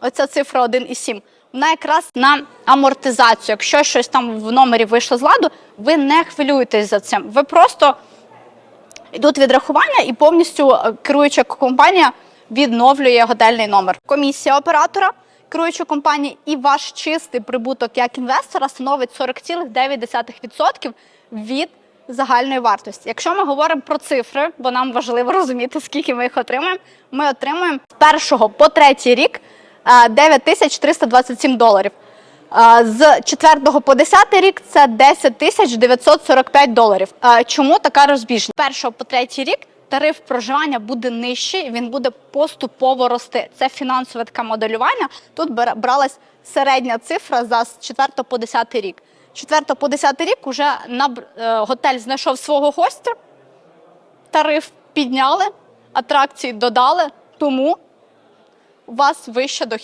оця цифра 1,7, вона якраз на амортизацію. Якщо щось там в номері вийшло з ладу, ви не хвилюєтесь за цим. Ви просто йдуть відрахування і повністю е, керуюча компанія відновлює готельний номер. Комісія оператора, керуюча компанія і ваш чистий прибуток як інвестора становить 40,9% від загальної вартості. Якщо ми говоримо про цифри, бо нам важливо розуміти, скільки ми їх отримаємо, ми отримуємо з першого по третій рік 9327 доларів. Е, З 4 по 10 рік це 10 тисяч 945 доларів. Е, Чому така розбіжність? З 1 по 3 рік тариф проживання буде нижчий, він буде поступово рости. Це фінансове таке моделювання. Тут бралась середня цифра за з 4 по 10 рік. З 4 по 10 рік уже наб- е, готель знайшов свого гостя, тариф підняли, атракції додали, тому вас вища дохідність.